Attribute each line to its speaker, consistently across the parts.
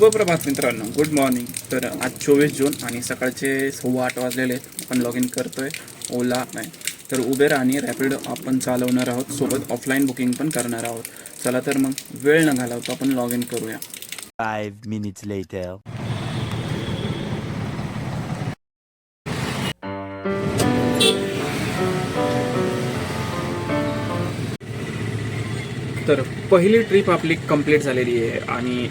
Speaker 1: शुभ प्रभात मित्रांनो. Good morning तर आज चोवीस जून आणि सकाळचे सव्वा आठ वाजलेले आहेत. आपण लॉग इन करतोय. ओला नाही. तर उबेर आणि रॅपिडो आपण चालवणार आहोत. सोबत ऑफलाईन बुकिंग पण करणार आहोत. चला तर मग वेळ न घालवता आपण लॉग इन करूया.
Speaker 2: Five minutes later.
Speaker 1: तर पहिली ट्रिप आपली कंप्लीट झालेली आहे आणि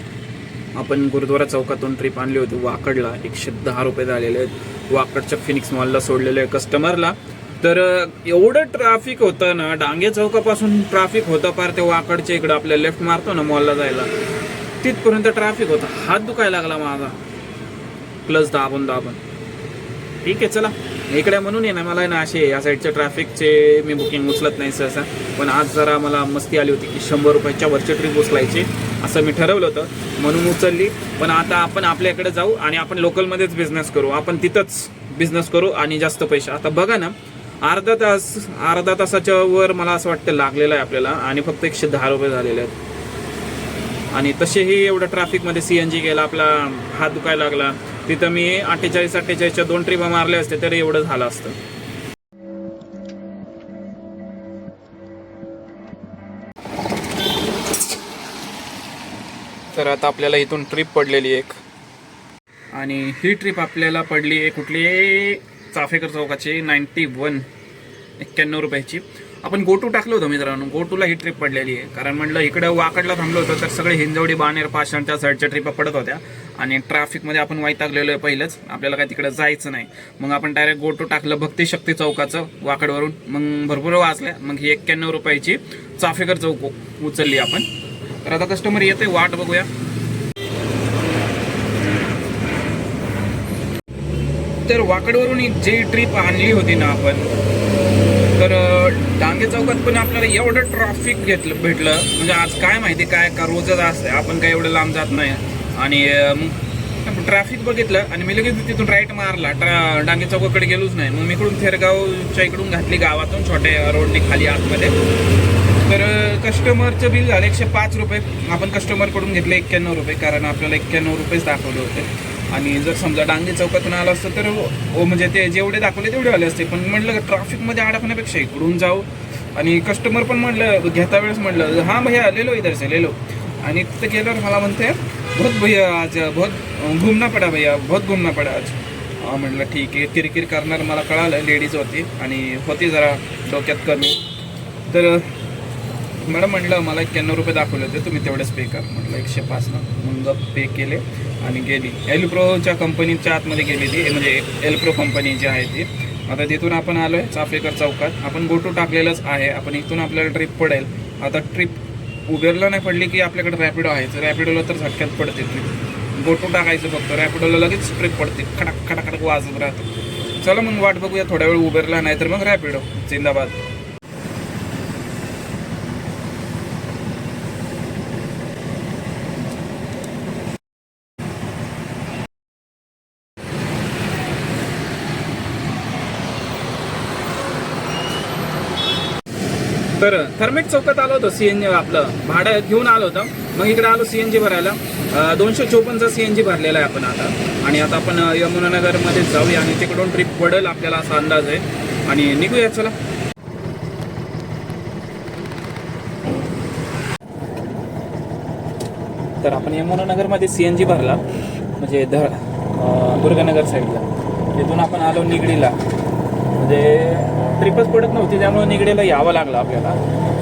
Speaker 1: आपण गुरुद्वारा चौकातून ट्रिप आणली होती. वाकडला एकशे दहा रुपये झालेले आहेत. वाकडच्या फिनिक्स मॉलला सोडलेले आहे कस्टमरला तर एवढं ट्रॅफिक होतं ना डांगे चौकापासून ट्रॅफिक होतं पार ते वाकडच्या इकडं आपल्या लेफ्ट मारतो ना मॉलला जायला. तिथपर्यंत ट्रॅफिक होतं. हात दुखायला लागला माझा. प्लस दाबून दाबून. ठीक आहे चला. इकडे म्हणून आहे ना मला आहे ना असे या साईडच्या ट्रॅफिकचे मी बुकिंग उचलत नाही सहसा. पण आज जरा मला मस्ती आली होती की शंभर रुपयाच्या वरची ट्रिप उचलायची असं मी ठरवलं होतं. म्हणून उचलली. पण आता आपण आपल्याकडे जाऊ आणि आपण लोकलमध्येच बिझनेस करू. आपण तिथंच बिझनेस करू आणि जास्त पैसे. आता बघा ना अर्धा तास अर्धा तासाच्या वर मला असं वाटतं लागलेलं आहे आपल्याला आणि फक्त एकशे दहा रुपये झालेले आहेत. आणि तसेही एवढं ट्रॅफिकमध्ये सी एन जी गेला आपला हात दुखायला लागला. तिथं मी अठ्ठेचाळीस अठ्ठेचाळीसच्या दोन ट्रिपा मारल्या असते तरी एवढं झालं असतं. तर आता आपल्याला इथून ट्रिप पडलेली एक. आणि ही ट्रिप आपल्याला पडली आहे कुठली? चाफेकर चौकाची नाईन्टी वन एक्क्याण्णव रुपयाची. आपण गोटू टाकलं होतं मित्रांनो. गोटूला ही ट्रिप पडलेली आहे. कारण म्हणलं इकडं वाकडला थांबलो होतं तर सगळे हिंजवडी बाणेर पाषाणच्या साईडच्या ट्रिपा पडत होत्या. आणि ट्रॅफिकमध्ये आपण वैतागलेलो आहे पहिलंच. आपल्याला काय तिकडे जायचं नाही. मग आपण डायरेक्ट गोटू टाकलं भक्ती शक्ती चौकाचं वाकडवरून. मग भरपूर वाचल्या. मग ही एक्क्याण्णव रुपयाची चाफेकर चौक उचलली आपण. तर आता कस्टमर येते वाट बघूया. तर वाकडवरून जी ट्रिप आणली होती ना आपण तर डांगे चौकात पण आपल्याला एवढं ट्रॅफिक घेतलं भेटलं. म्हणजे आज काय माहिती काय का रोजच असतंय आपण काय एवढं लांब जात नाही. आणि मग ट्रॅफिक बघितलं आणि मी लगेच तिथून राईट मारला. ट्रा डांगे चौकाकडे गेलोच नाही. मग मी इकडून थेरगावच्या इकडून घातली गावातून छोट्या रोडने खाली आतमध्ये. तर कस्टमरचं बिल झालं एकशे पाच रुपये. आपण कस्टमरकडून घेतलं एक्क्याण्णव रुपये कारण आपल्याला एक्क्याण्णव रुपयेच दाखवले होते. आणि जर समजा डांगे चौकातून आलं असतं तर ओ म्हणजे ते जेवढे दाखवले तेवढे आले असते. पण म्हटलं ट्रॅफिकमध्ये अडकण्यापेक्षा इकडून जाऊ. आणि कस्टमर पण म्हटलं घेता वेळेस म्हटलं हां भैया ले लो इधर से ले लो आणि तिथं गेल्यावर मला म्हणते बहुत भैया आज बहुत घुमना पडा भैया बहुत घुमना पडा आज. म्हटलं ठीक आहे. किरकिर करणार मला कळालं लेडीज होती. आणि होती जरा डोक्यात कमी. तर मॅडम म्हटलं मला एक्क्याण्णव रुपये दाखवले होते तुम्ही तेवढेच पे कर. म्हटलं एकशे पाच ना. मग पे केले आणि गेली. एलप्रोच्या कंपनीच्या आतमध्ये गेली ती म्हणजे एलप्रो कंपनी जी आहे ती. आता तिथून आपण आलो आहे चाफेकर चौकात. आपण गोटू टाकलेलंच आहे. आपण इथून आपल्याला ट्रिप पडेल. आता ट्रिप उबेरला नाही पडली की आपल्याकडे रॅपिडो आहे. तर रॅपिडोला तर झटक्यात पडते ट्रिप गोटू टाकायचं फक्त. रॅपिडोला लगेच ट्रिप पडते. खडक खडक खडक वाजत राहतं. चला मग वाट बघूया. थोड्या वेळ उबेरला नाही तर मग रॅपिडो जिंदाबाद. तर थर्मेट चौकात आलो होतो सीएनजी आपलं. भाडं घेऊन आलो होतं. मग इकडे आलो सीएनजी भरायला. दोनशे चोपन्नचा सीएनजी भरलेला आहे आपण आता. आणि आता आपण यमुनानगरमध्ये जाऊया आणि तिकडून ट्रिप पडेल आपल्याला असा अंदाज आहे. आणि निघूया चला. तर आपण यमुनानगरमध्ये सीएनजी भरला. म्हणजे धर दुर्गानगर साईडला तिथून आपण आलो निगडीला. म्हणजे ट्रिपच पडत नव्हती त्यामुळे निगडीला यावं लागलं आपल्याला.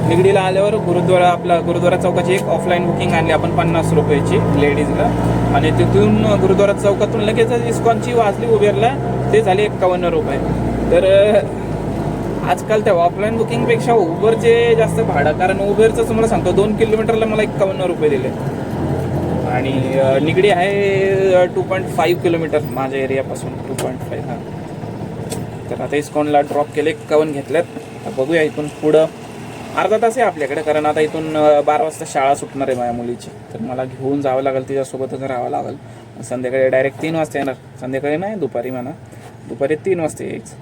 Speaker 1: निगडीला आल्यावर गुरुद्वारा आपला गुरुद्वारा चौकाची एक ऑफलाईन बुकिंग आणली आपण पन्नास रुपयाची लेडीजला आणि तिथून गुरुद्वारा चौकातून लगेच इस्कॉनची वाजली उबेरला ते झाले एक्कावन्न रुपये. तर आजकाल त्या ऑफलाईन बुकिंगपेक्षा उबरचे जास्त भाडं कारण उबेरचं तुम्हाला सांगतो दोन किलोमीटरला मला एक्कावन्न रुपये दिले. आणि निगडी आहे टू पॉईंट फाईव्ह किलोमीटर माझ्या एरियापासून टू पॉईंट फाईव्ह हां. तर आता इस्कॉनला ड्रॉप केले एकावन्न घेतल्यात बघूया इथून पुढं. अर्धा तास आहे आपल्याकडे कारण आता इथून बारा वाजता शाळा सुटणार आहे माझ्या मुलीची. तर मला घेऊन जावं लागेल तिच्यासोबतच राहावं लागेल. संध्याकाळी डायरेक्ट तीन वाजता येणार. संध्याकाळी नाही दुपारी म्हणा. दुपारी तीन वाजता यायच.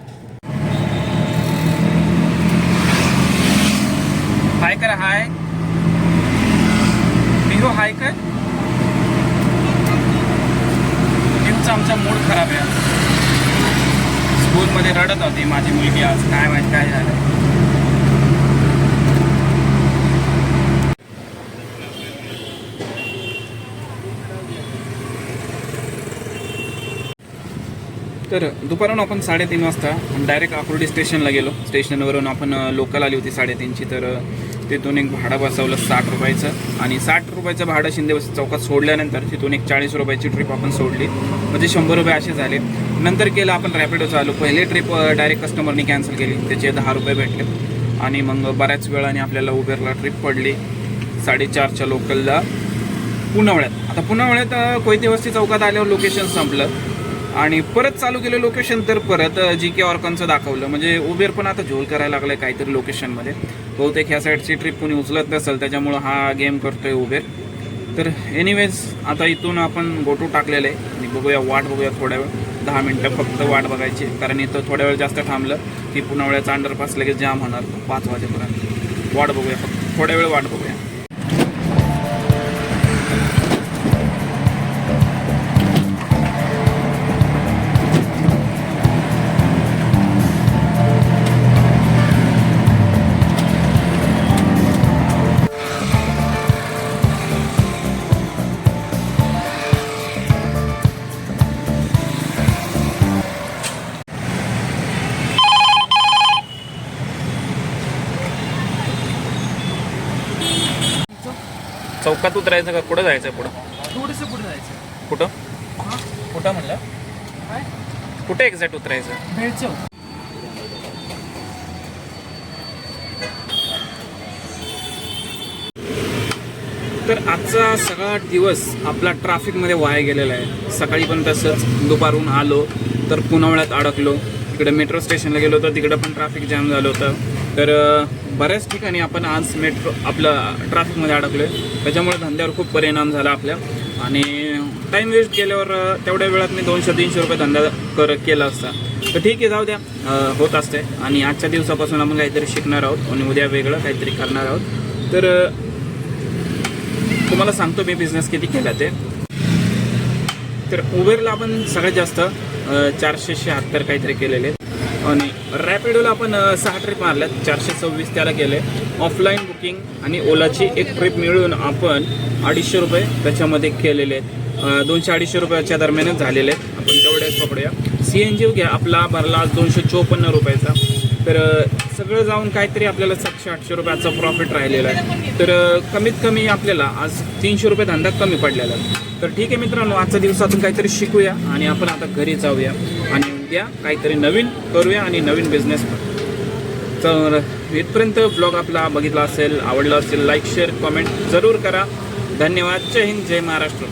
Speaker 1: हाय कर हाय. बिहू हाय कर. बिहूचा आमचा मूड खराब आहे. स्कूलमध्ये रडत होती माझी मुलगी आज. काय माहिती काय झालं. तर दुपारून आपण साडेतीन वाजता डायरेक्ट आकुर्डी स्टेशनला गेलो. स्टेशनवरून आपण लोकल आली होती साडेतीनची तर तिथून एक भाडं बसवलं साठ रुपयाचं. आणि साठ रुपयाचं भाडं शिंदे चौकात सोडल्यानंतर तिथून एक चाळीस रुपयाची ट्रिप आपण सोडली. म्हणजे शंभर रुपये असे झाले. नंतर केलं आपण रॅपिडो चालू. पहिले ट्रिप डायरेक्ट कस्टमरनी कॅन्सल केली. त्याचे दहा रुपये भेटले. आणि मग बऱ्याच वेळाने आपल्याला उबेरला ट्रिप पडली. साडेचारच्या लोकलला पुनावळ्यात. आता पुनावळ्यात अ, कोयते वस्ती चौकात आल्यावर लोकेशन संपलं. आणि परत चालू केलं लोकेशन तर परत जी के ऑर्कनचं दाखवलं. म्हणजे उबेर पण आता झोल करायला लागलाय काहीतरी लोकेशनमध्ये बहुतेक ह्या साईडची ट्रिप कोणी उचलत नसेल त्याच्यामुळं हा गेम करतोय उबेर. तर एनिवेज आता इथून आपण गोटू टाकलेलं आहे. आणि बघूया वाट बघूया थोड्या वेळ. दहा मिनटं फक्त वाट बघायची कारण इथं थोड्या वेळ जास्त थांबलं की पुन्हा वेळेचा अंडरपास लगेच जाम होणार. पाच वाजेपर्यंत. वाट बघूया फक्त. थोड्या वेळ वाट बघूया. चौकात उतरायचं का? कुठं जायचं पुढं?
Speaker 3: थोडंसं पुढे जायचं.
Speaker 1: कुठं? कुठं म्हणलं?
Speaker 3: काय?
Speaker 1: कुठे एक्झॅक्ट उतरायचं? तर आजचा सगळा दिवस आपला ट्रॅफिकमध्ये वाया गेलेला आहे. सकाळी पण तसंच. दुपारून आलो तर पुनावळ्यात अडकलो. तिकडे मेट्रो स्टेशनला गेलो तर तिकडं पण ट्रॅफिक जाम झालं होतं. तर बऱ्याच ठिकाणी आपण आज मेट्रो आपलं ट्रॅफिकमध्ये अडकलो आहे त्याच्यामुळे धंद्यावर खूप परिणाम झाला आपल्या. आणि टाईम वेस्ट केल्यावर तेवढ्या वेळात मी दोनशे तीनशे रुपये धंदा कर केला असता. तर ठीक आहे जाऊ द्या होत असते आणि आजच्या दिवसापासून आपण काहीतरी शिकणार आहोत आणि उद्या वेगळं काहीतरी करणार आहोत. तर तुम्हाला सांगतो मी बिझनेस किती केला ते. तर उबेरला आपण सगळ्यात जास्त चारशे शहात्तर काहीतरी केलेले. आहेत. आणि रॅपिडोला आपण सहा ट्रिप मारल्यात. चारशे सव्वीस त्याला गेले. ऑफलाईन बुकिंग आणि ओलाची एक ट्रिप मिळून आपण अडीचशे रुपये त्याच्यामध्ये केलेले आहेत. दोनशे अडीचशे रुपयाच्या दरम्यानच झालेले आहेत. आपण तेवढेच पकडूया सी एन जी घ्या आपला भरला दोनशे चोपन्न रुपयाचा. तर सगळं जाऊन काहीतरी आपल्याला सातशे आठशे रुपयाचा प्रॉफिट राहिलेला आहे. तर कमीत कमी आपल्याला आज तीनशे रुपये धंदा कमी पडलेला आहे. तर ठीक आहे मित्रांनो आजच्या दिवसातून काहीतरी शिकूया आणि आपण आता घरी जाऊया आणि उद्या काहीतरी नवीन करूया आणि नवीन बिझनेस तर इथपर्यंत ब्लॉग आपला बघितला असेल आवडला असेल लाईक शेअर कमेंट जरूर करा. धन्यवाद. जय हिंद जय महाराष्ट्र.